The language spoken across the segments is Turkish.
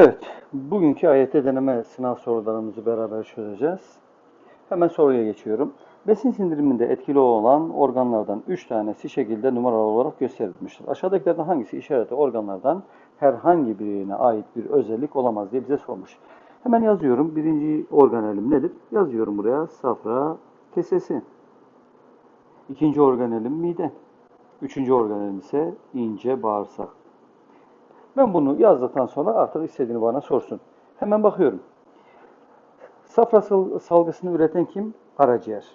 Evet, bugünkü AYT deneme sınav sorularımızı beraber çözeceğiz. Hemen soruya geçiyorum. Besin sindiriminde etkili olan organlardan 3 tanesi şekilde numaralı olarak gösterilmiştir. Aşağıdakilerden hangisi işareti organlardan herhangi birine ait bir özellik olamaz diye bize sormuş. Hemen yazıyorum. Birinci organelim nedir? Yazıyorum buraya safra kesesi. İkinci organelim mide. Üçüncü organelim ise ince bağırsak. Ben bunu yazdıktan sonra artık istediğini bana sorsun. Hemen bakıyorum. Safra sal- salgısını üreten kim? Karaciğer.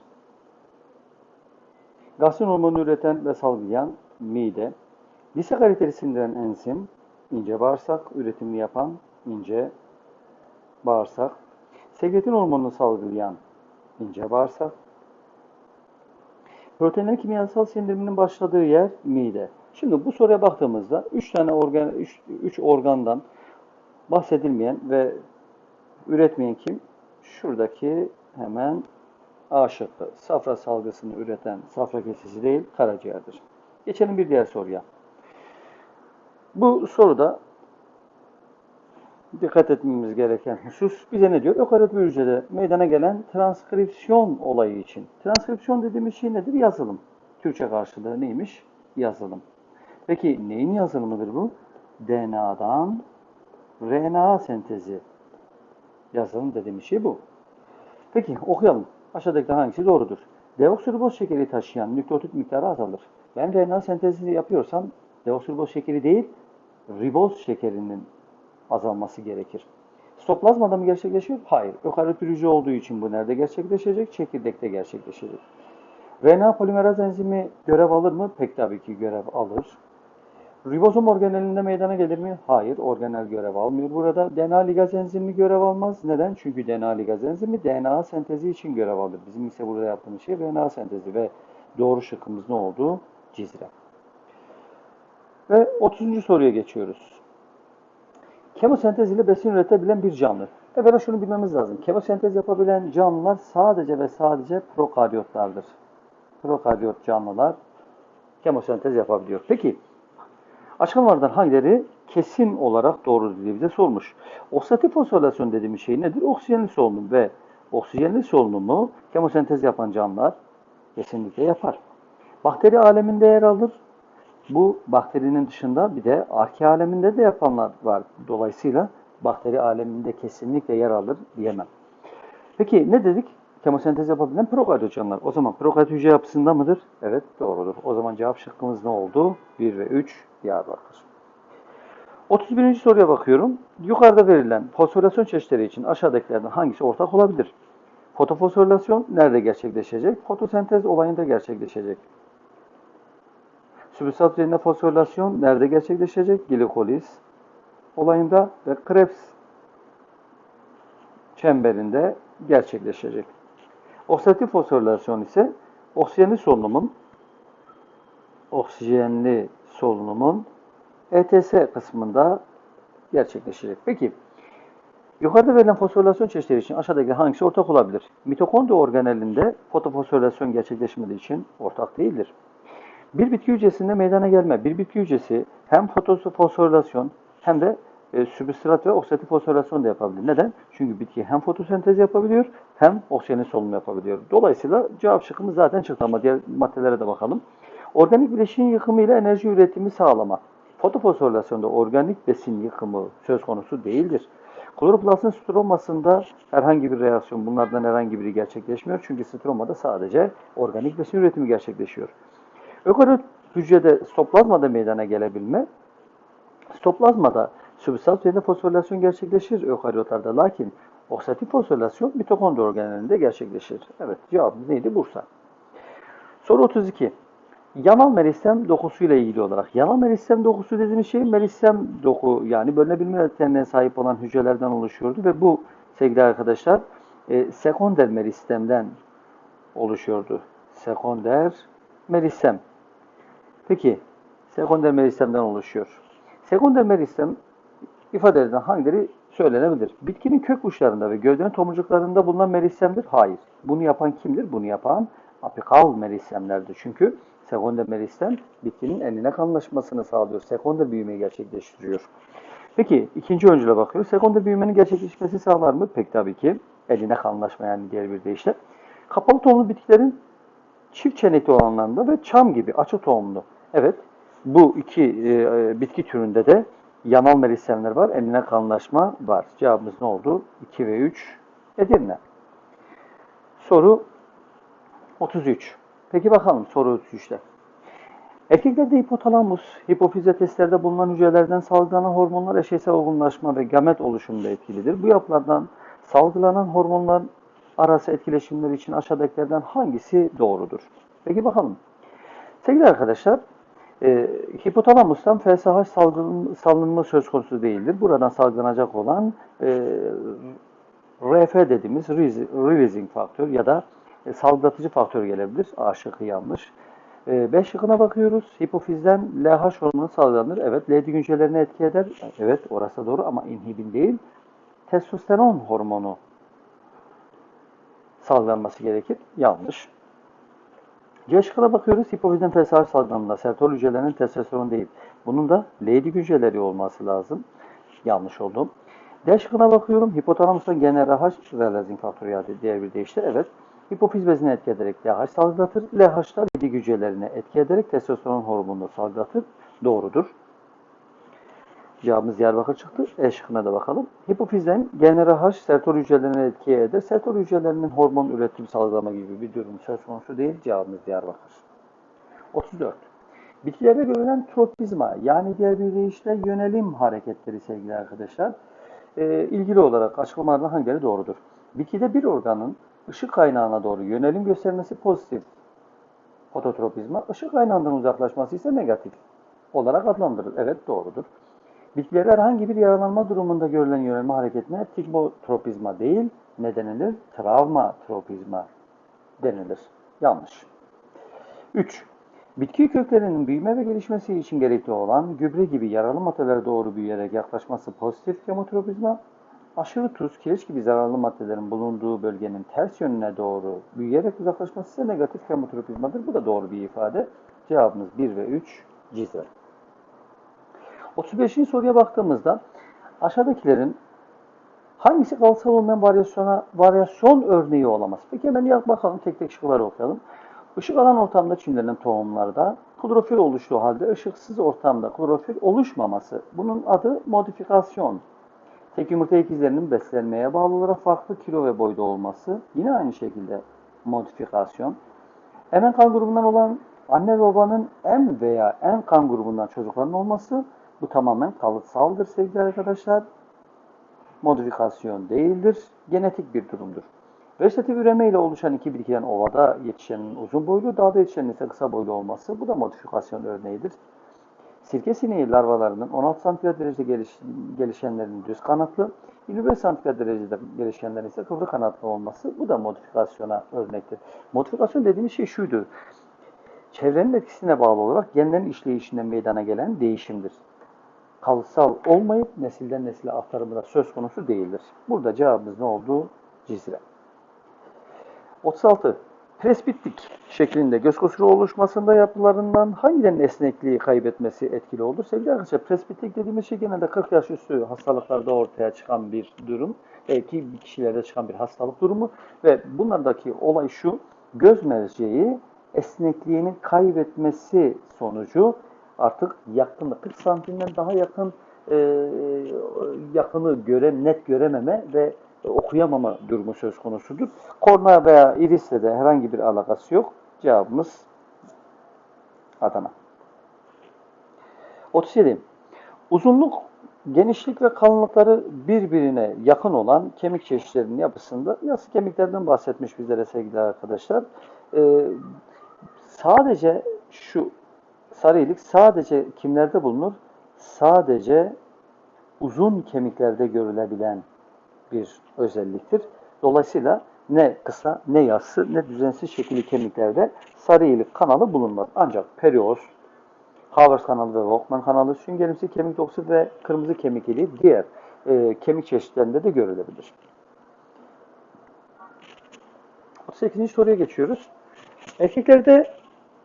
Gastrin hormonunu üreten ve salgılayan mide. Disakariteri sindiren enzim, ince bağırsak, üretimini yapan ince bağırsak. Sekretin hormonunu salgılayan ince bağırsak. Proteinlerin kimyasal sindiriminin başladığı yer mide. Şimdi bu soruya baktığımızda 3 tane organ 3 organdan bahsedilmeyen ve üretmeyen kim? Şuradaki hemen A şıkkı. Safra salgısını üreten safra kesesi değil, karaciğerdir. Geçelim bir diğer soruya. Bu soruda dikkat etmemiz gereken husus bize ne diyor? Ökaryot hücrede meydana gelen transkripsiyon olayı için. Transkripsiyon dediğimiz şey nedir? Yazılım. Türkçe karşılığı neymiş? Yazılım. Peki neyin yazılımıdır bu? DNA'dan RNA sentezi. Yazılım dediğimiz şey bu. Peki okuyalım. Aşağıdaki hangisi doğrudur? Deoksiriboz şekeri taşıyan nükleotit miktarı azalır. Ben RNA sentezini yapıyorsam deoksiriboz şekeri değil, riboz şekerinin azalması gerekir. Stoplazmada mı gerçekleşiyor? Hayır. Ökaryot hücre olduğu için bu nerede gerçekleşecek? Çekirdekte gerçekleşecek. RNA polimeraz enzimi görev alır mı? Pek tabii ki görev alır. Ribozom organelinde meydana gelir mi? Hayır, organel görev almıyor burada. DNA ligaz enzimi görev almaz. Neden? Çünkü DNA ligaz enzimi DNA sentezi için görev alır. Bizim ise burada yaptığımız şey RNA sentezi ve doğru şıkkımız ne oldu? Cizre. Ve 30. soruya geçiyoruz. Kemosentez ile besin üretebilen bir canlı. Evvela şunu bilmemiz lazım. Kemosentez yapabilen canlılar sadece ve sadece prokaryotlardır. Prokaryot canlılar kemosentez yapabiliyor. Peki Açıklamalardan hangileri kesin olarak doğru diye bize sormuş. Oksidatif fosforilasyon dediğimiz şey nedir? Oksijenli solunum ve oksijenli solunumu kemosentez yapan canlılar kesinlikle yapar. Bakteri aleminde yer alır. Bu bakterinin dışında bir de arke aleminde de yapanlar var. Dolayısıyla bakteri aleminde kesinlikle yer alır diyemem. Peki ne dedik? Kemosentez yapabilen prokaryot canlılar. O zaman prokaryot hücre yapısında mıdır? Evet doğrudur. O zaman cevap şıkkımız ne oldu? 1 ve 3 Diyarbakır. 31. soruya bakıyorum. Yukarıda verilen fosforilasyon çeşitleri için aşağıdakilerden hangisi ortak olabilir? Fotofosforilasyon nerede gerçekleşecek? Fotosentez olayında gerçekleşecek. Sübüstat üzerinde fosforilasyon nerede gerçekleşecek? Glikoliz olayında ve Krebs çemberinde gerçekleşecek. Oksidatif fosforilasyon ise oksijenli solunumun oksijenli solunumun ETS kısmında gerçekleşecek. Peki, yukarıda verilen fosforilasyon çeşitleri için aşağıdaki hangisi ortak olabilir? Mitokondri organelinde fotofosforilasyon gerçekleşmediği için ortak değildir. Bir bitki hücresinde meydana gelme, bir bitki hücresi hem fotofosforilasyon hem de e, sübstrat ve oksidatif fosforilasyon da yapabilir. Neden? Çünkü bitki hem fotosentez yapabiliyor hem oksijenli solunum yapabiliyor. Dolayısıyla cevap şıkkımız zaten çıktı ama diğer maddelere de bakalım. Organik bileşiğin yıkımıyla enerji üretimi sağlama. Fotofosforilasyonda organik besin yıkımı söz konusu değildir. Kloroplastin stromasında herhangi bir reaksiyon bunlardan herhangi biri gerçekleşmiyor. Çünkü stromada sadece organik besin üretimi gerçekleşiyor. Ökaryot hücrede stoplazmada meydana gelebilme, stoplazmada sübstrat üzerinde fosforilasyon gerçekleşir ökaryotlarda. Lakin oksidatif fosforilasyon mitokondri organelinde gerçekleşir. Evet cevabımız neydi? Bursa. Soru 32. Yanal meristem dokusuyla ilgili olarak. Yanal meristem dokusu dediğimiz şey meristem doku yani bölünebilme özelliklerine sahip olan hücrelerden oluşuyordu ve bu sevgili arkadaşlar e, sekonder meristemden oluşuyordu. Sekonder meristem. Peki sekonder meristemden oluşuyor. Sekonder meristem ifadelerden hangileri söylenebilir? Bitkinin kök uçlarında ve gövdenin tomurcuklarında bulunan meristemdir. Hayır. Bunu yapan kimdir? Bunu yapan apikal meristemlerdir. Çünkü sekonder meristem bitkinin enine kanlaşmasını sağlıyor. Sekonder büyümeyi gerçekleştiriyor. Peki ikinci öncüle bakıyoruz. Sekonda büyümenin gerçekleşmesi sağlar mı? Pek tabii ki. Eline kanlaşma yani diğer bir deyişle. Kapalı tohumlu bitkilerin çift çenekli olanlarında ve çam gibi açık tohumlu. Evet, bu iki e, bitki türünde de yanal meristemler var, eline kanlaşma var. Cevabımız ne oldu? 2 ve 3 Edirne. Soru 33. Peki bakalım soru 33'te. Erkeklerde hipotalamus, hipofize testlerde bulunan hücrelerden salgılanan hormonlar eşeysel olgunlaşma ve gamet oluşumunda etkilidir. Bu yapılardan salgılanan hormonlar arası etkileşimler için aşağıdakilerden hangisi doğrudur? Peki bakalım. Sevgili arkadaşlar, e, hipotalamustan FSH salgın, salınımı söz konusu değildir. Buradan salgılanacak olan e, RF dediğimiz releasing faktör ya da e, salgılatıcı faktör gelebilir. A şıkkı yanlış. E, B şıkkına bakıyoruz. Hipofizden LH hormonu salgılanır. Evet, Leydig hücrelerine etki eder. Evet, orası doğru ama inhibin değil. Testosteron hormonu salgılanması gerekir. Yanlış. C şıkkına bakıyoruz. Hipofizden FSH salgılanında sertol hücrelerinin testosteron değil. Bunun da Leydig hücreleri olması lazım. Yanlış oldu. D bakıyorum. Hipotalamustan GnRH realizing faktörü ya diğer bir deyişle evet. Hipofiz bezine etki ederek LH salgılatır. LH da Leydig hücrelerine etki ederek testosteron hormonunu salgılatır. Doğrudur. Cevabımız Diyarbakır çıktı. E şıkkına da bakalım. Hipofizden GnRH sertol hücrelerine etki eder. Sertol hücrelerinin hormon üretim salgılama gibi bir durum söz konusu değil. Cevabımız Diyarbakır. 34. Bitkilerde görülen tropizma yani diğer bir deyişle yönelim hareketleri sevgili arkadaşlar. E, ilgili olarak açıklamalardan hangileri doğrudur? Bitkide bir organın ışık kaynağına doğru yönelim göstermesi pozitif fototropizma, ışık kaynağından uzaklaşması ise negatif olarak adlandırılır. Evet doğrudur. Bitkilerde herhangi bir yaralanma durumunda görülen yönelme hareketine tigmotropizma değil, ne denilir? Travmatropizma denilir. Yanlış. 3. Bitki köklerinin büyüme ve gelişmesi için gerekli olan gübre gibi yaralı maddelere doğru büyüyerek yaklaşması pozitif kemotropizma, aşırı tuz, kireç gibi zararlı maddelerin bulunduğu bölgenin ters yönüne doğru büyüyerek uzaklaşması ise negatif kemotropizmadır. Bu da doğru bir ifade. Cevabımız 1 ve 3 Cizre. 35. soruya baktığımızda aşağıdakilerin hangisi kalıtsal olmayan varyasyona, varyasyon örneği olamaz? Peki hemen bakalım tek tek şıkları okuyalım. Işık alan ortamda çimlenen tohumlarda klorofil oluştuğu halde ışıksız ortamda klorofil oluşmaması. Bunun adı modifikasyon. Tek yumurta ikizlerinin beslenmeye bağlı olarak farklı kilo ve boyda olması. Yine aynı şekilde modifikasyon. Emen kan grubundan olan anne ve babanın M veya N kan grubundan çocukların olması. Bu tamamen kalıtsaldır sevgili arkadaşlar. Modifikasyon değildir. Genetik bir durumdur. Vegetatif üreme ile oluşan iki bitkiden ovada yetişenin uzun boylu, dağda yetişenin ise kısa boylu olması bu da modifikasyon örneğidir. Sirke sineği larvalarının 16 santigrat derecede geliş, gelişenlerin düz kanatlı, 25 santigrat derecede gelişenlerin ise kıvrı kanatlı olması bu da modifikasyona örnektir. Modifikasyon dediğimiz şey şuydu. Çevrenin etkisine bağlı olarak genlerin işleyişinden meydana gelen değişimdir. Kalıtsal olmayıp nesilden nesile aktarımı da söz konusu değildir. Burada cevabımız ne oldu? Cizre. 36. Presbitlik şeklinde göz kusuru oluşmasında yapılarından hangilerinin esnekliği kaybetmesi etkili olur? Sevgili arkadaşlar presbitlik dediğimiz şey genelde 40 yaş üstü hastalıklarda ortaya çıkan bir durum. Belki kişilerde çıkan bir hastalık durumu ve bunlardaki olay şu göz merceği esnekliğini kaybetmesi sonucu artık yakın 40 santimden daha yakın e, yakını göre net görememe ve okuyamama durumu söz konusudur. Korna veya irisle de herhangi bir alakası yok. Cevabımız Adana. 37. Uzunluk, genişlik ve kalınlıkları birbirine yakın olan kemik çeşitlerinin yapısında yası kemiklerden bahsetmiş bizlere sevgili arkadaşlar. Ee, sadece şu sarı sadece kimlerde bulunur? Sadece uzun kemiklerde görülebilen bir özelliktir. Dolayısıyla ne kısa, ne yassı, ne düzensiz şekilli kemiklerde sarı ilik kanalı bulunmaz. Ancak perioz, Havers kanalı ve Volkmann kanalı, süngerimsi kemik dokusu ve kırmızı kemik iliği diğer e, kemik çeşitlerinde de görülebilir. 38. soruya geçiyoruz. Erkeklerde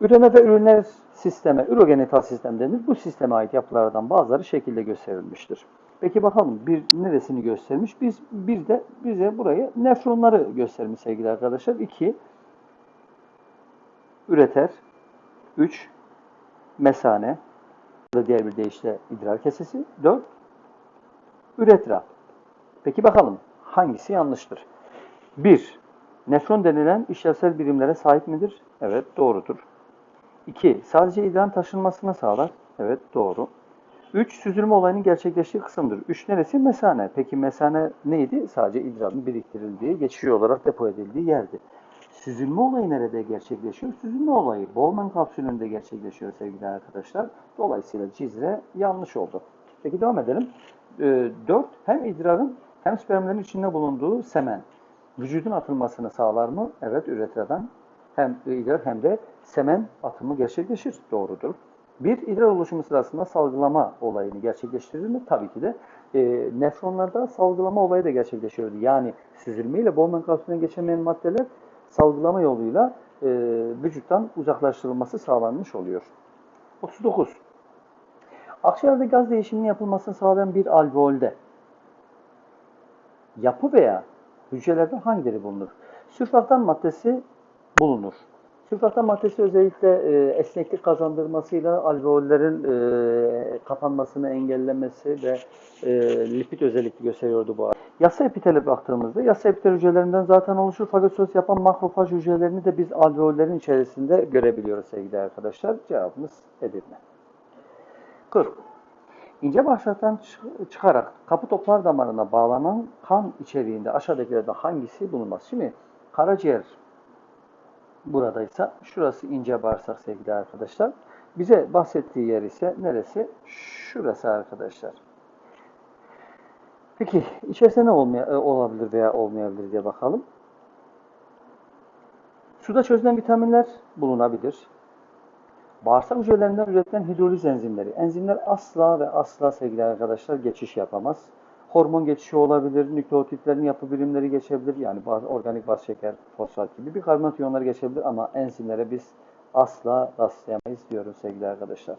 üreme ve ürünler sisteme, ürogenital sistem denir. Bu sisteme ait yapılardan bazıları şekilde gösterilmiştir. Peki bakalım bir neresini göstermiş? Biz bir de bize burayı nefronları göstermiş sevgili arkadaşlar. 2 üreter. 3 mesane da diğer bir deyişle idrar kesesi. 4 üretra. Peki bakalım hangisi yanlıştır? 1. Nefron denilen işlevsel birimlere sahip midir? Evet, doğrudur. 2. Sadece idrarın taşınmasını sağlar. Evet, doğru. 3. Süzülme olayının gerçekleştiği kısımdır. 3 neresi? Mesane. Peki mesane neydi? Sadece idrarın biriktirildiği, geçici olarak depo edildiği yerdi. Süzülme olayı nerede gerçekleşiyor? Süzülme olayı Bowman kapsülünde gerçekleşiyor sevgili arkadaşlar. Dolayısıyla Cizre yanlış oldu. Peki devam edelim. 4. Hem idrarın hem spermlerin içinde bulunduğu semen vücudun atılmasını sağlar mı? Evet, üretradan hem idrar hem de semen atımı gerçekleşir. Doğrudur. Bir idrar oluşumu sırasında salgılama olayını gerçekleştirir mi? Tabii ki de. E, nefronlarda salgılama olayı da gerçekleşiyordu. Yani süzülme ile Bowman kapsülüne geçemeyen maddeler salgılama yoluyla e, vücuttan uzaklaştırılması sağlanmış oluyor. 39. Akciğerde gaz değişiminin yapılmasını sağlayan bir alveolde yapı veya hücrelerde hangileri bulunur? Sülfaktan maddesi bulunur. Sülfaktan maddesi özellikle e, esneklik kazandırmasıyla alveollerin e, kapanmasını engellemesi ve e, lipid özellikli gösteriyordu bu arada. Yasa epitele baktığımızda yasa epitel hücrelerinden zaten oluşur. Fagositoz yapan makrofaj hücrelerini de biz alveollerin içerisinde görebiliyoruz sevgili arkadaşlar. Cevabımız Edirne. 40. İnce bağırsaktan çık- çıkarak kapı toplar damarına bağlanan kan içeriğinde aşağıdakilerden hangisi bulunmaz? Şimdi karaciğer buradaysa şurası ince bağırsak sevgili arkadaşlar. Bize bahsettiği yer ise neresi? Şurası arkadaşlar. Peki içerisinde ne olmaya, e, olabilir veya olmayabilir diye bakalım. Suda çözülen vitaminler bulunabilir. Bağırsak hücrelerinden üretilen hidroliz enzimleri. Enzimler asla ve asla sevgili arkadaşlar geçiş yapamaz. Hormon geçişi olabilir, nükleotitlerin yapı birimleri geçebilir. Yani bazı organik baz şeker, fosfat gibi bir karbonat iyonları geçebilir ama enzimlere biz asla rastlayamayız diyoruz sevgili arkadaşlar.